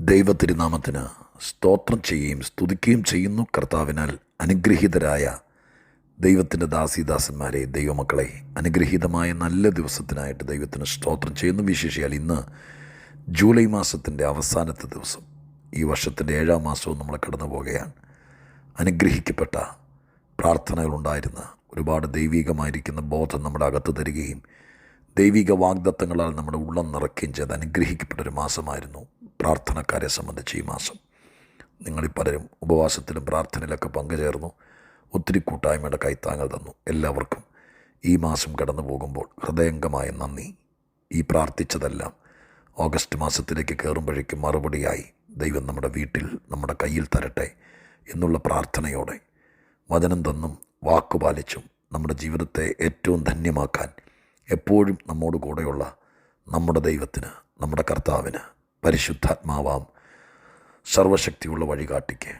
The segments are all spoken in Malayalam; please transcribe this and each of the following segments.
ദൈവത്തിരുനാമത്തിന് സ്തോത്രം ചെയ്യുകയും സ്തുതിക്കുകയും ചെയ്യുന്നു. കർത്താവിനാൽ അനുഗ്രഹീതരായ ദൈവത്തിന്റെ ദാസിദാസന്മാരെ ദൈവമക്കളെ അനുഗ്രഹീതമായ നല്ല ദിവസത്തിനായിട്ട് ദൈവത്തിന് സ്തോത്രം ചെയ്യുന്നു. വിശേഷിയാൽ ഇന്ന് ജൂലൈ മാസത്തിന്റെ അവസാനത്തെ ദിവസം. ഈ വർഷത്തിന്റെ ഏഴാം മാസവും നമ്മൾ കടന്നു പോകുകയാണ് അനുഗ്രഹിക്കപ്പെട്ട പ്രാർത്ഥനകളുണ്ടായിരുന്ന ഒരുപാട് ദൈവികമായിരിക്കുന്ന ബോധം നമ്മുടെ അകത്ത് തരികയും ദൈവിക വാഗ്ദത്തങ്ങളാൽ നമ്മുടെ ഉള്ളം നിറയ്ക്കുകയും ചെയ്ത് അനുഗ്രഹിക്കപ്പെട്ട ഒരു മാസമായിരുന്നു. പ്രാർത്ഥനക്കാരെ സംബന്ധിച്ച് ഈ മാസം നിങ്ങളിൽ പലരും ഉപവാസത്തിലും പ്രാർത്ഥനയിലൊക്കെ പങ്കുചേർന്നു ഒത്തിരി കൂട്ടായ്മയുടെ കൈത്താങ്ങൽ തന്നു. എല്ലാവർക്കും ഈ മാസം കടന്നു പോകുമ്പോൾ ഹൃദയംഗമായ നന്ദി. ഈ പ്രാർത്ഥിച്ചതെല്ലാം ഓഗസ്റ്റ് മാസത്തിലേക്ക് കയറുമ്പോഴേക്കും മറുപടിയായി ദൈവം നമ്മുടെ വീട്ടിൽ നമ്മുടെ കയ്യിൽ തരട്ടെ എന്നുള്ള പ്രാർത്ഥനയോടെ വചനം തന്നും വാക്കുപാലിച്ചും നമ്മുടെ ജീവിതത്തെ ഏറ്റവും ധന്യമാക്കാൻ എപ്പോഴും നമ്മോട് കൂടെയുള്ള നമ്മുടെ ദൈവത്തിന് നമ്മുടെ കർത്താവിന് പരിശുദ്ധാത്മാവാം സർവശക്തിയുള്ള വഴികാട്ടിക്ക്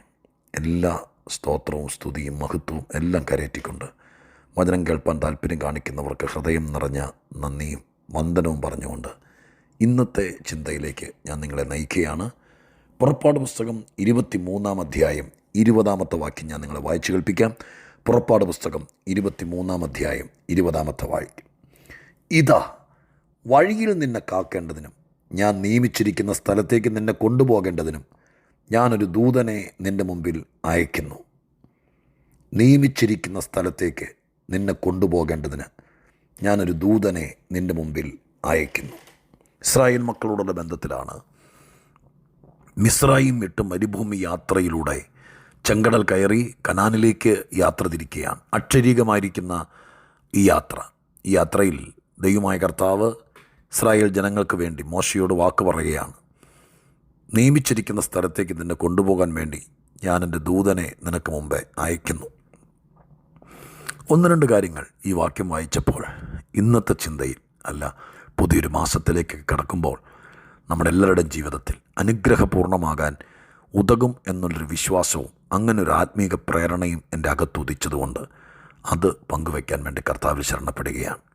എല്ലാ സ്തോത്രവും സ്തുതിയും മഹത്വവും എല്ലാം കരയറ്റിക്കൊണ്ട് വചനം കേൾപ്പാൻ താല്പര്യം കാണിക്കുന്നവർക്ക് ഹൃദയം നിറഞ്ഞ നന്ദിയും വന്ദനവും പറഞ്ഞുകൊണ്ട് ഇന്നത്തെ ചിന്തയിലേക്ക് ഞാൻ നിങ്ങളെ നയിക്കുകയാണ്. പുറപ്പാട് പുസ്തകം ഇരുപത്തി മൂന്നാം അധ്യായം ഇരുപതാമത്തെ വാക്യം ഞാൻ നിങ്ങളെ വായിച്ചു കേൾപ്പിക്കാം. പുറപ്പാട് പുസ്തകം ഇരുപത്തി മൂന്നാം അധ്യായം ഇരുപതാമത്തെ വാക്യം. ഇതാ വഴിയിൽ നിന്നെ കാക്കേണ്ടതിനും ഞാൻ നിയമിച്ചിരിക്കുന്ന സ്ഥലത്തേക്ക് നിന്നെ കൊണ്ടുപോകേണ്ടതിനും ഞാനൊരു ദൂതനെ നിന്റെ മുമ്പിൽ അയക്കുന്നു നിയമിച്ചിരിക്കുന്ന സ്ഥലത്തേക്ക് നിന്നെ കൊണ്ടുപോകേണ്ടതിന് ഞാനൊരു ദൂതനെ നിന്റെ മുമ്പിൽ അയക്കുന്നു ഇസ്രായേൽ മക്കളോടുള്ള ബന്ധത്തിലാണ്. മിസ്രായും വിട്ട് മരുഭൂമി യാത്രയിലൂടെ ചെങ്കടൽ കയറി കനാനിലേക്ക് യാത്ര തിരിക്കുകയാണ്. അക്ഷരീകമായിരിക്കുന്ന ഈ യാത്ര. ഈ യാത്രയിൽ ദൈവമായ കർത്താവ് ഇസ്രായേൽ ജനങ്ങൾക്ക് വേണ്ടി മോശയോട് വാക്ക് പറയുകയാണ്. നിയമിച്ചിരിക്കുന്ന സ്ഥലത്തേക്ക് നിന്നെ കൊണ്ടുപോകാൻ വേണ്ടി ഞാൻ എന്റെ ദൂതനെ നിനക്ക് മുമ്പേ അയക്കുന്നു. ഒന്ന് രണ്ട് കാര്യങ്ങൾ ഈ വാക്യം വായിച്ചപ്പോൾ ഇന്നത്തെ ചിന്തയിൽ അല്ല പുതിയൊരു മാസത്തിലേക്ക് കടക്കുമ്പോൾ നമ്മുടെ എല്ലാവരുടെയും ജീവിതത്തിൽ അനുഗ്രഹപൂർണമാകാൻ ഉതകും എന്നുള്ളൊരു വിശ്വാസവും അങ്ങനെ ഒരു ആത്മീക പ്രേരണയും എന്റെ അകത്തുദിച്ചതുകൊണ്ട് അത് പങ്കുവയ്ക്കാൻ വേണ്ടി കർത്താവിൽ ശരണപ്പെടുകയാണ്.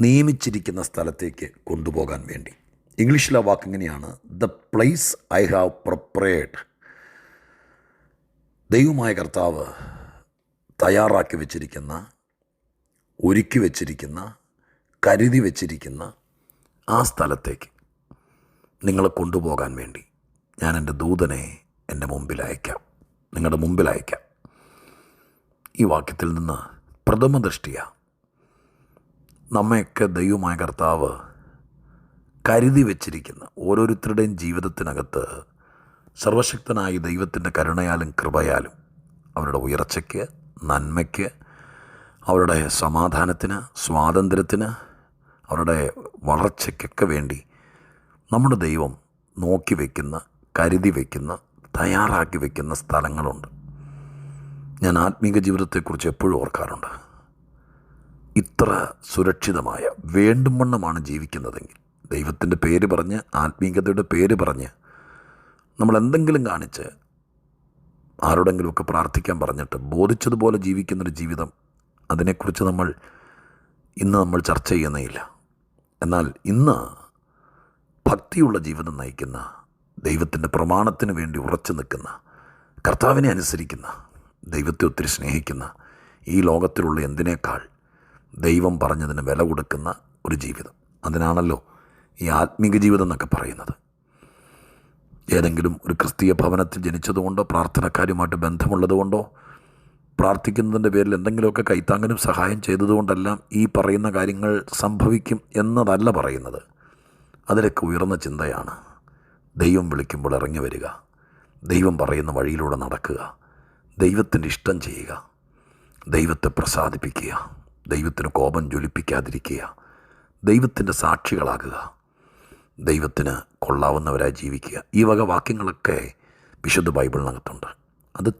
നിയമിച്ചിരിക്കുന്ന സ്ഥലത്തേക്ക് കൊണ്ടുപോകാൻ വേണ്ടി. ഇംഗ്ലീഷിലെ വാക്ക് ഇങ്ങനെയാണ്. The place I have prepared ദൈവമായ കർത്താവ് തയ്യാറാക്കി വെച്ചിരിക്കുന്ന ഒരുക്കി വെച്ചിരിക്കുന്ന കരുതി വെച്ചിരിക്കുന്ന ആ സ്ഥലത്തേക്ക് നിങ്ങളെ കൊണ്ടുപോകാൻ വേണ്ടി ഞാൻ എന്റെ ദൂതനെ എന്റെ മുമ്പിൽ അയക്കാം. നിങ്ങളുടെ മുമ്പിൽ അയക്കാം. ഈ വാക്യത്തിൽ നിന്ന് പ്രഥമ ദൃഷ്ടിയ നമ്മയൊക്കെ ദൈവമായ കർത്താവ് കരുതി വച്ചിരിക്കുന്ന ഓരോരുത്തരുടെയും ജീവിതത്തിനകത്ത് സർവശക്തനായ ദൈവത്തിന്റെ കരുണയാലും കൃപയാലും അവരുടെ ഉയർച്ചയ്ക്ക് നന്മയ്ക്ക് അവരുടെ സമാധാനത്തിന് സ്വാതന്ത്ര്യത്തിന് അവരുടെ വളർച്ചയ്ക്കൊക്കെ വേണ്ടി നമ്മുടെ ദൈവം നോക്കി വയ്ക്കുന്ന കരുതി വയ്ക്കുന്ന തയ്യാറാക്കി വയ്ക്കുന്ന സ്ഥലങ്ങളുണ്ട്. ഞാൻ ആത്മീക ജീവിതത്തെക്കുറിച്ച് എപ്പോഴും ഓർക്കാറുണ്ട്. ഇത്ര സുരക്ഷിതമായ വേണ്ടും വണ്ണമാണ് ജീവിക്കുന്നതെങ്കിൽ ദൈവത്തിന്റെ പേര് പറഞ്ഞ് ആത്മീയതയുടെ പേര് പറഞ്ഞ് നമ്മൾ എന്തെങ്കിലും കാണിച്ച് ആരോടെങ്കിലുമൊക്കെ പ്രാർത്ഥിക്കാൻ പറഞ്ഞിട്ട് ബോധിച്ചതുപോലെ ജീവിക്കുന്നൊരു ജീവിതം അതിനെക്കുറിച്ച് നമ്മൾ ഇന്ന് നമ്മൾ ചർച്ച ചെയ്യുന്നേയില്ല. എന്നാൽ ഇന്ന് ഭക്തിയുള്ള ജീവിതം നയിക്കുന്ന ദൈവത്തിന്റെ പ്രമാണത്തിന് വേണ്ടി ഉറച്ചു നിൽക്കുന്ന കർത്താവിനെ അനുസരിക്കുന്ന ദൈവത്തെ ഒത്തിരി സ്നേഹിക്കുന്ന ഈ ലോകത്തിലുള്ള എന്തിനേക്കാൾ ദൈവം പറഞ്ഞതിന് വില കൊടുക്കുന്ന ഒരു ജീവിതം. അതിനാണല്ലോ ഈ ആത്മീക ജീവിതം എന്നൊക്കെ പറയുന്നത്. ഏതെങ്കിലും ഒരു ക്രിസ്തീയ ഭവനത്തിൽ ജനിച്ചതുകൊണ്ടോ പ്രാർത്ഥനക്കാരുമായിട്ട് ബന്ധമുള്ളതുകൊണ്ടോ പ്രാർത്ഥിക്കുന്നതിന്റെ പേരിൽ എന്തെങ്കിലുമൊക്കെ കൈത്താങ്ങനും സഹായം ചെയ്തതുകൊണ്ടെല്ലാം ഈ പറയുന്ന കാര്യങ്ങൾ സംഭവിക്കും എന്നതല്ല പറയുന്നത്. അതിലൊക്കെ ഉയർന്ന ചിന്തയാണ്. ദൈവം വിളിക്കുമ്പോൾ ഇറങ്ങി വരിക. ദൈവം പറയുന്ന വഴിയിലൂടെ നടക്കുക. ദൈവത്തിന്റെ ഇഷ്ടം ചെയ്യുക. ദൈവത്തെ പ്രസാദിപ്പിക്കുക. ദൈവത്തിന് കോപം ജ്വലിപ്പിക്കാതിരിക്കുക. ദൈവത്തിന്റെ സാക്ഷികളാകുക. ദൈവത്തിന് കൊള്ളാവുന്നവരായി ജീവിക്കുക. ഈ വക വാക്യങ്ങളൊക്കെ വിശുദ്ധ ബൈബിളിനകത്തുണ്ട്. അത്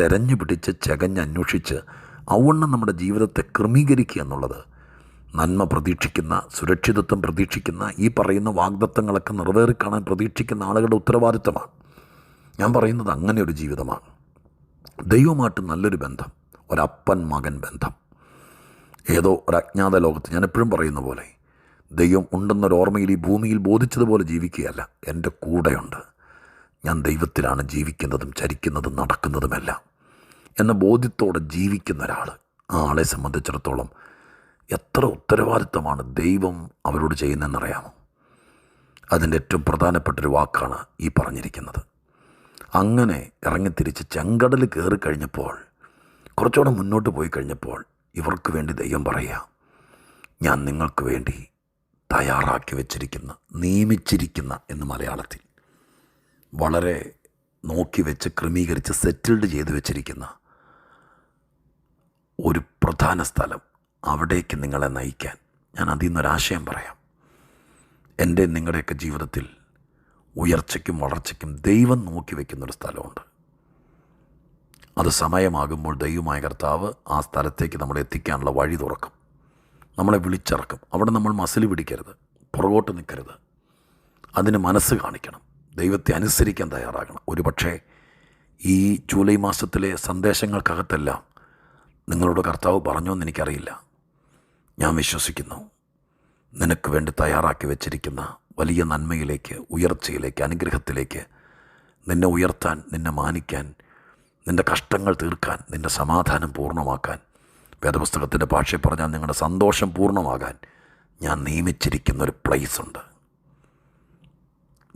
തെരഞ്ഞു പിടിച്ച് ചകഞ്ഞന്വേഷിച്ച് ഔവണ്ണം നമ്മുടെ ജീവിതത്തെ ക്രമീകരിക്കുക എന്നുള്ളത് നന്മ പ്രതീക്ഷിക്കുന്ന സുരക്ഷിതത്വം പ്രതീക്ഷിക്കുന്ന ഈ പറയുന്ന വാഗ്ദത്തങ്ങളൊക്കെ നിറവേറിക്കാണാൻ പ്രതീക്ഷിക്കുന്ന ആളുകളുടെ ഉത്തരവാദിത്തമാണ്. ഞാൻ പറയുന്നത് അങ്ങനെ ഒരു ജീവിതമാണ്. ദൈവമായിട്ട് നല്ലൊരു ബന്ധം ഒരപ്പൻ മകൻ ബന്ധം. ഏതോ ഒരു അജ്ഞാത ലോകത്ത് ഞാൻ എപ്പോഴും പറയുന്ന പോലെ ദൈവം ഉണ്ടെന്നൊരു ഓർമ്മയിൽ ഈ ഭൂമിയിൽ ബോധിച്ചതുപോലെ ജീവിക്കുകയല്ല എന്റെ കൂടെയുണ്ട്. ഞാൻ ദൈവത്തിലാണ് ജീവിക്കുന്നതും ചരിക്കുന്നതും നടക്കുന്നതുമെല്ലാം. എന്ന ബോധ്യത്തോടെ ജീവിക്കുന്ന ഒരാൾ ആ ആളെ സംബന്ധിച്ചിടത്തോളം എത്ര ഉത്തരവാദിത്തമാണ് ദൈവം അവരോട് ചെയ്യുന്നതെന്നറിയാമോ? അതിന്റെ ഏറ്റവും പ്രധാനപ്പെട്ടൊരു വാക്കാണ് ഈ പറഞ്ഞിരിക്കുന്നത്. അങ്ങനെ ഇറങ്ങിത്തിരിച്ച് ചെങ്കടൽ കയറി കഴിഞ്ഞപ്പോൾ കുറച്ചുകൂടെ മുന്നോട്ട് പോയി കഴിഞ്ഞപ്പോൾ ഇവർക്ക് വേണ്ടി ദൈവം പറയുക. ഞാൻ നിങ്ങൾക്ക് വേണ്ടി തയ്യാറാക്കി വെച്ചിരിക്കുന്ന നിയമിച്ചിരിക്കുന്ന എന്ന് മലയാളത്തിൽ വളരെ നോക്കി വെച്ച് ക്രമീകരിച്ച് സെറ്റിൽഡ് ചെയ്തു വെച്ചിരിക്കുന്ന ഒരു പ്രധാന സ്ഥലം അവിടേക്ക് നിങ്ങളെ നയിക്കാൻ ഞാൻ അതിൽ നിന്നൊരാശയം പറയാം. എന്റെ നിങ്ങളുടെയൊക്കെ ജീവിതത്തിൽ ഉയർച്ചയ്ക്കും വളർച്ചയ്ക്കും ദൈവം നോക്കി വയ്ക്കുന്നൊരു സ്ഥലമുണ്ട്. അത് സമയമാകുമ്പോൾ ദൈവമായ കർത്താവ് ആ സ്ഥലത്തേക്ക് നമ്മളെ എത്തിക്കാനുള്ള വഴി തുറക്കും. നമ്മളെ വിളിച്ചിറക്കും. അവിടെ നമ്മൾ മസിൽ പിടിക്കരുത്. പുറകോട്ട് നിൽക്കരുത്. അതിന് മനസ്സ് കാണിക്കണം. ദൈവത്തെ അനുസരിക്കാൻ തയ്യാറാകണം. ഒരു പക്ഷേ ഈ ജൂലൈ മാസത്തിലെ സന്ദേശങ്ങൾക്കകത്തെല്ലാം നിങ്ങളോട് കർത്താവ് പറഞ്ഞോ എന്ന് എനിക്കറിയില്ല. ഞാൻ വിശ്വസിക്കുന്നു. നിനക്ക് വേണ്ടി തയ്യാറാക്കി വെച്ചിരിക്കുന്ന വലിയ നന്മയിലേക്ക് ഉയർച്ചയിലേക്ക് അനുഗ്രഹത്തിലേക്ക് നിന്നെ ഉയർത്താൻ നിന്നെ മാനിക്കാൻ നിന്റെ കഷ്ടങ്ങൾ തീർക്കാൻ നിന്റെ സമാധാനം പൂർണമാക്കാൻ വേദപുസ്തകത്തിന്റെ ഭാഷയിൽ പറഞ്ഞാൽ നിങ്ങളുടെ സന്തോഷം പൂർണമാകാൻ ഞാൻ നിയമിച്ചിരിക്കുന്ന ഒരു പ്ലേസ് ഉണ്ട്.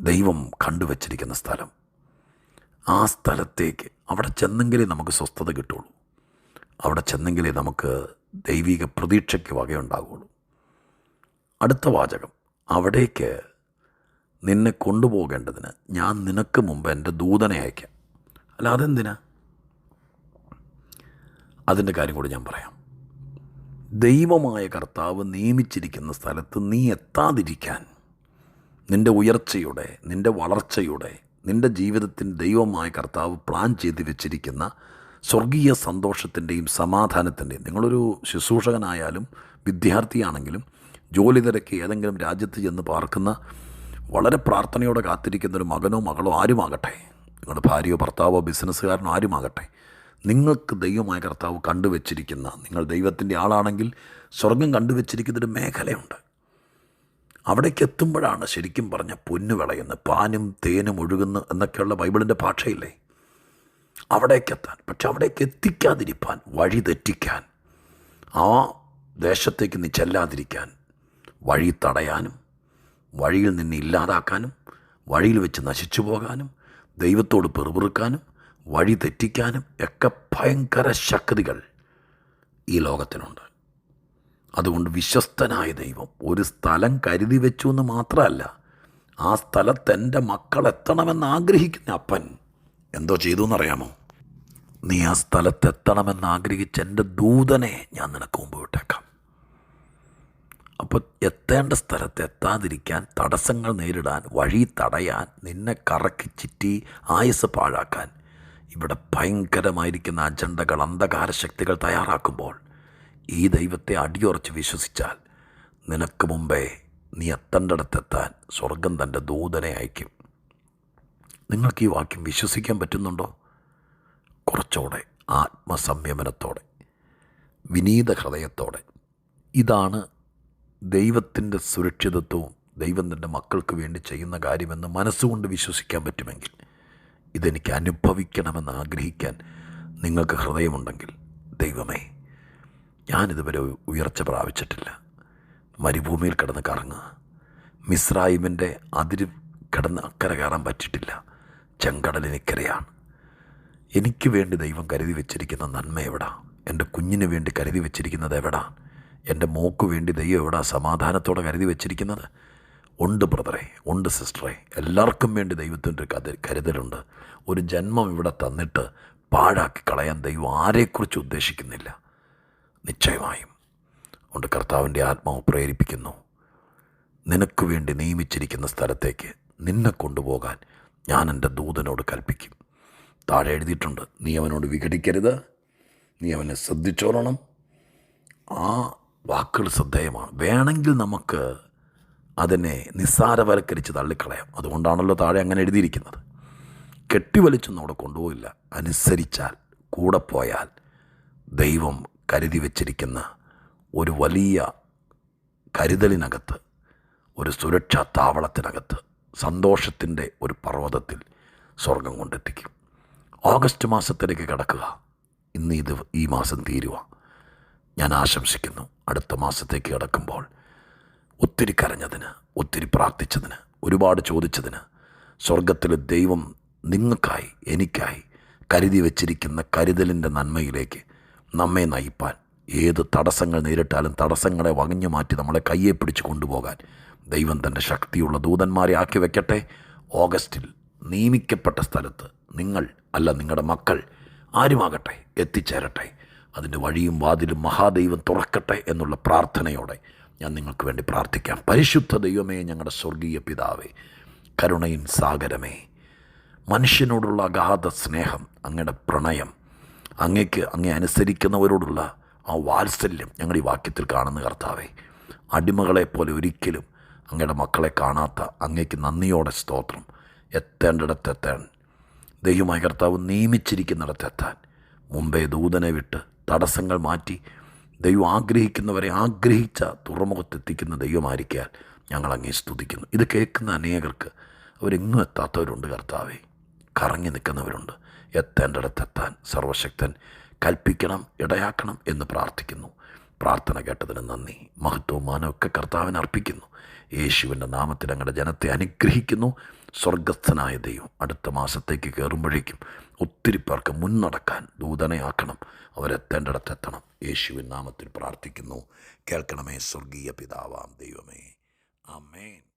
ദൈവം കണ്ടുവച്ചിരിക്കുന്ന സ്ഥലം. ആ സ്ഥലത്തേക്ക് അവിടെ ചെന്നെങ്കിലേ നമുക്ക് സ്വസ്ഥത കിട്ടുള്ളൂ അവിടെ ചെന്നെങ്കിലേ നമുക്ക് ദൈവിക പ്രതീക്ഷയ്ക്ക് വകയുണ്ടാകുള്ളൂ അടുത്ത വാചകം അവിടേക്ക് നിന്നെ കൊണ്ടുപോകേണ്ടതിന് ഞാൻ നിനക്ക് മുമ്പ് എന്റെ ദൂതനെ അയക്കാം. അല്ല അതെന്തിനാ അതിന്റെ കാര്യം കൂടി ഞാൻ പറയാം. ദൈവമായ കർത്താവ് നിയമിച്ചിരിക്കുന്ന സ്ഥലത്ത് നീ എത്താതിരിക്കാൻ നിന്റെ ഉയർച്ചയുടെ നിന്റെ വളർച്ചയുടെ നിന്റെ ജീവിതത്തിന് ദൈവമായ കർത്താവ് പ്ലാൻ ചെയ്ത് വെച്ചിരിക്കുന്ന സ്വർഗീയ സന്തോഷത്തിന്റെയും സമാധാനത്തിന്റെയും നിങ്ങളൊരു ശുശ്രൂഷകനായാലും വിദ്യാർത്ഥിയാണെങ്കിലും ജോലി തിരക്ക് ഏതെങ്കിലും രാജ്യത്ത് ചെന്ന് പാർക്കുന്ന വളരെ പ്രാർത്ഥനയോടെ കാത്തിരിക്കുന്ന ഒരു മകനോ മകളോ ആരുമാകട്ടെ? നിങ്ങളുടെ ഭാര്യയോ ഭർത്താവോ ബിസിനസ്സുകാരനോ ആരുമാകട്ടെ? നിങ്ങൾക്ക് ദൈവമായ കർത്താവ് കണ്ടുവച്ചിരിക്കുന്ന നിങ്ങൾ ദൈവത്തിന്റെ ആളാണെങ്കിൽ സ്വർഗം കണ്ടുവച്ചിരിക്കുന്നൊരു മേഖലയുണ്ട്. അവിടേക്ക് എത്തുമ്പോഴാണ് ശരിക്കും പറഞ്ഞ പൊന്നു വിളയുന്നത് പാനും തേനും ഒഴുകുന്നു എന്നൊക്കെയുള്ള ബൈബിളിന്റെ ഭാഷയില്ലേ? അവിടേക്കെത്താൻ പക്ഷെ അവിടേക്ക് എത്തിക്കാതിരിക്കാൻ വഴി തെറ്റിക്കാൻ ആ ദേശത്തേക്ക് നീ ചെല്ലാതിരിക്കാൻ വഴി തടയാനും വഴിയിൽ നിന്നെ ഇല്ലാതാക്കാനും വഴിയിൽ വെച്ച് നശിച്ചു പോകാനും ദൈവത്തോട് പെറുപിറുക്കാനും വഴി തെറ്റിക്കാനും ഒക്കെ ഭയങ്കര ശക്തികൾ ഈ ലോകത്തിനുണ്ട്. അതുകൊണ്ട് വിശ്വസ്തനായ ദൈവം ഒരു സ്ഥലം കരുതി വെച്ചു എന്ന് മാത്രമല്ല ആ സ്ഥലത്ത് എന്റെ മക്കൾ എത്തണമെന്ന് ആഗ്രഹിക്കുന്ന അപ്പൻ എന്തോ ചെയ്തു എന്നറിയാമോ? നീ ആ സ്ഥലത്ത് എത്തണമെന്ന് ആഗ്രഹിച്ച എന്റെ ദൂതനെ ഞാൻ നിനക്ക് മുമ്പ് വിട്ടേക്കാം. അപ്പോൾ എത്തേണ്ട സ്ഥലത്ത് എത്താതിരിക്കാൻ തടസ്സങ്ങൾ നേരിടാൻ വഴി തടയാൻ നിന്നെ കറക്കി ചിറ്റി ആയുസ് പാഴാക്കാൻ ഇവിടെ ഭയങ്കരമായിരിക്കുന്ന അജണ്ടകൾ അന്ധകാര ശക്തികൾ തയ്യാറാക്കുമ്പോൾ ഈ ദൈവത്തെ അടിയുറച്ച് വിശ്വസിച്ചാൽ നിനക്ക് മുമ്പേ നീ എത്തേണ്ടിടത്തെത്താൻ സ്വർഗം തന്റെ ദൂതനെ അയക്കും നിങ്ങൾക്ക് ഈ വാക്യം വിശ്വസിക്കാൻ പറ്റുന്നുണ്ടോ? കുറച്ചുകൂടെ ആത്മസംയമനത്തോടെ വിനീത ഹൃദയത്തോടെ ഇതാണ് ദൈവത്തിന്റെ സുരക്ഷിതത്വവും ദൈവം തന്റെ മക്കൾക്ക് വേണ്ടി ചെയ്യുന്ന കാര്യമെന്ന് മനസ്സുകൊണ്ട് വിശ്വസിക്കാൻ പറ്റുമെങ്കിൽ ഇതെനിക്ക് അനുഭവിക്കണമെന്ന് ആഗ്രഹിക്കാൻ നിങ്ങൾക്ക് ഹൃദയമുണ്ടെങ്കിൽ ദൈവമേ ഞാനിതുവരെ ഉയർച്ച പ്രാപിച്ചിട്ടില്ല. മരുഭൂമിയിൽ കിടന്ന് കറങ്ങുക. മിസ്രായിമിന്റെ അതിര് കിടന്ന് അക്കരെ കയറാൻ പറ്റിയിട്ടില്ല. ചെങ്കടലിനിക്കരയാണ്. എനിക്ക് വേണ്ടി ദൈവം കരുതി വെച്ചിരിക്കുന്ന നന്മ എവിടാ? എന്റെ കുഞ്ഞിന് വേണ്ടി കരുതി വെച്ചിരിക്കുന്നത് എവിടാ? എന്റെ മോക്ക് വേണ്ടി ദൈവം എവിടാ സമാധാനത്തോടെ കരുതി വെച്ചിരിക്കുന്നത്? ഉണ്ട് ബ്രദറെ ഉണ്ട് സിസ്റ്ററെ. എല്ലാവർക്കും വേണ്ടി ദൈവത്തിന്റെ കഥ കരുതലുണ്ട്. ഒരു ജന്മം ഇവിടെ തന്നിട്ട് പാഴാക്കി കളയാൻ ദൈവം ആരെക്കുറിച്ച് ഉദ്ദേശിക്കുന്നില്ല. നിശ്ചയമായും. അതുകൊണ്ട് കർത്താവിന്റെ ആത്മാവ് പ്രേരിപ്പിക്കുന്നു. നിനക്ക് വേണ്ടി നിയമിച്ചിരിക്കുന്ന സ്ഥലത്തേക്ക് നിന്നെ കൊണ്ടുപോകാൻ ഞാൻ എന്റെ ദൂതനോട് കൽപ്പിക്കും. താഴെ എഴുതിയിട്ടുണ്ട് നീ അവനോട് വിഘടിക്കരുത്. നീ അവനെ ശ്രദ്ധിച്ചോളണം. ആ വാക്കുകൾ ശ്രദ്ധേയമാണ്. വേണമെങ്കിൽ നമുക്ക് അതിനെ നിസ്സാരവൽക്കരിച്ച് തള്ളിക്കളയാം. അതുകൊണ്ടാണല്ലോ താഴെ അങ്ങനെ എഴുതിയിരിക്കുന്നത്. കെട്ടിവലിച്ചൊന്നും അവിടെ കൊണ്ടുപോയില്ല അനുസരിച്ചാൽ കൂടെ പോയാൽ ദൈവം കരുതി വച്ചിരിക്കുന്ന ഒരു വലിയ കരുതലിനകത്ത് ഒരു സുരക്ഷാ താവളത്തിനകത്ത് സന്തോഷത്തിന്റെ ഒരു പർവതത്തിൽ സ്വർഗം കൊണ്ടെത്തിക്കും. ഓഗസ്റ്റ് മാസത്തിലേക്ക് കിടക്കുക. ഇന്ന് ഇത് ഈ മാസം തീരുക ഞാൻ ആശംസിക്കുന്നു. അടുത്ത മാസത്തേക്ക് കിടക്കുമ്പോൾ ഒത്തിരി കരഞ്ഞതിന് ഒത്തിരി പ്രാർത്ഥിച്ചതിന് ഒരുപാട് ചോദിച്ചതിന് സ്വർഗത്തിലെ ദൈവം നിങ്ങൾക്കായി എനിക്കായി കരുതി വച്ചിരിക്കുന്ന കരുതലിന്റെ നന്മയിലേക്ക് നമ്മെ നയിപ്പാൻ ഏത് തടസ്സങ്ങൾ നേരിട്ടാലും തടസ്സങ്ങളെ വകഞ്ഞു മാറ്റി നമ്മളെ കയ്യെ പിടിച്ച് കൊണ്ടുപോകാൻ ദൈവം തന്റെ ശക്തിയുള്ള ദൂതന്മാരെ ആക്കി വെക്കട്ടെ. ഓഗസ്റ്റിൽ നിയമിക്കപ്പെട്ട സ്ഥലത്ത് നിങ്ങൾ അല്ല നിങ്ങളുടെ മക്കൾ ആരുമാകട്ടെ എത്തിച്ചേരട്ടെ. അതിന്റെ വഴിയും വാതിലും മഹാദൈവം തുറക്കട്ടെ എന്നുള്ള പ്രാർത്ഥനയോടെ ഞാൻ നിങ്ങൾക്ക് വേണ്ടി പ്രാർത്ഥിക്കാം. പരിശുദ്ധ ദൈവമേ ഞങ്ങളുടെ സ്വർഗീയ പിതാവേ കരുണയിൻ സാഗരമേ മനുഷ്യനോടുള്ള അഗാധ സ്നേഹം അങ്ങയുടെ പ്രണയം അങ്ങയ്ക്ക് അങ്ങേ അനുസരിക്കുന്നവരോടുള്ള ആ വാത്സല്യം ഞങ്ങൾ ഈ വാക്യത്തിൽ കാണുന്ന കർത്താവേ. അടിമകളെ പോലെ ഒരിക്കലും അങ്ങയുടെ മക്കളെ കാണാത്ത അങ്ങയ്ക്ക് നന്ദിയോടെ സ്തോത്രം. എത്തേണ്ടിടത്തെത്താൻ ദൈവമായ കർത്താവ് നിയമിച്ചിരിക്കുന്നിടത്തെത്താൻ മുമ്പേ ദൂതനെ വിട്ട് തടസ്സങ്ങൾ മാറ്റി ദൈവം ആഗ്രഹിക്കുന്നവരെ ആഗ്രഹിച്ച തുറമുഖത്തെത്തിക്കുന്ന ദൈവമായിരിക്കാൻ ഞങ്ങൾ അങ്ങേ സ്തുതിക്കുന്നു. ഇത് കേൾക്കുന്ന അനേകർക്ക് അവരെങ്ങും എത്താത്തവരുണ്ട് കർത്താവേ. കറങ്ങി നിൽക്കുന്നവരുണ്ട്. എത്തേണ്ടിടത്തെത്താൻ സർവശക്തൻ കൽപ്പിക്കണം ഇടയാക്കണം എന്ന് പ്രാർത്ഥിക്കുന്നു. പ്രാർത്ഥന കേട്ടതിന് നന്ദി. മഹത്വവും മാനമൊക്കെ കർത്താവിന് അർപ്പിക്കുന്നു. യേശുവിന്റെ നാമത്തിൽ ഞങ്ങളുടെ ജനത്തെ അനുഗ്രഹിക്കുന്നു. സ്വർഗസ്ഥനായ ദൈവം അടുത്ത മാസത്തേക്ക് കയറുമ്പോഴേക്കും ഒത്തിരി പേർക്ക് മുന്നടക്കാൻ ദൂതനയാക്കണം. അവരെത്തേണ്ടിടത്തെത്തണം യേശുവിൻ നാമത്തിൽ പ്രാർത്ഥിക്കുന്നു. കേൾക്കണമേ സ്വർഗീയ പിതാവാം ദൈവമേ. ആമേൻ.